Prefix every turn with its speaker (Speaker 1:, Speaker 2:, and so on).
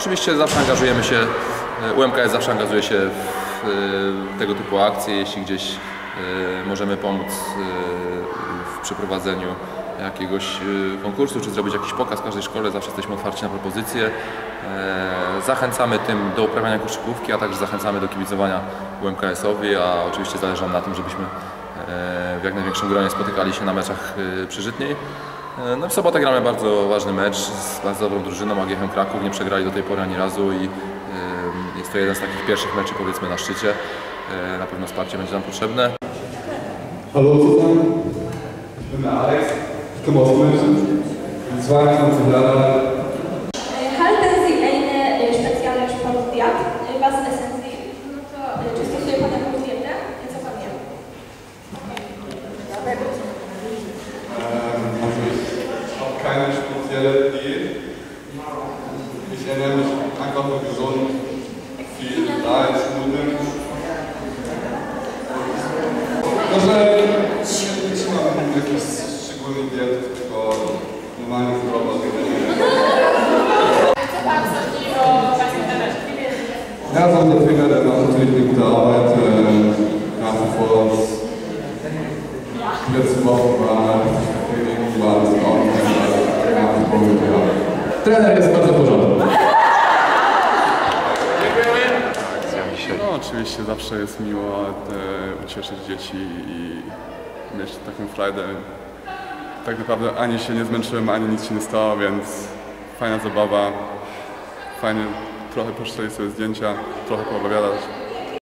Speaker 1: Oczywiście zawsze angażujemy się, e, UMKS zawsze angażuje się w e, tego typu akcje, jeśli gdzieś e, możemy pomóc w przeprowadzeniu jakiegoś konkursu, czy zrobić jakiś pokaz w każdej szkole, zawsze jesteśmy otwarci na propozycje. Zachęcamy tym do uprawiania koszykówki, a także zachęcamy do kibicowania UMKS-owi, a oczywiście zależy nam na tym, żebyśmy w jak największym gronie spotykali się na meczach przy Żytniej. E, No w sobotę gramy bardzo ważny mecz z bardzo dobrą drużyną, AGH Kraków. Nie przegrali do tej pory ani razu i e, jest to jeden z takich pierwszych meczów powiedzmy na szczycie. E, Na pewno wsparcie będzie nam potrzebne.
Speaker 2: Ich bin der Alex, ich komme aus München, bin keine spezielle Diät. Ich ernähre mich einfach nur gesund, viel Reis, Nudeln. Może trzymam jakichś szczególnych diet, tylko normalnie zdrowo? Ja, so der Trainer, der macht natürlich eine gute Arbeit. Äh, nach wie vor die letzten Wochen war Trener jest bardzo w porządku.
Speaker 3: No oczywiście zawsze jest miło e, ucieszyć dzieci i mieć taką frajdę. Tak naprawdę ani się nie zmęczyłem, ani nic się nie stało, więc fajna zabawa. Fajnie trochę poszczeli sobie zdjęcia, trochę poopowiadać.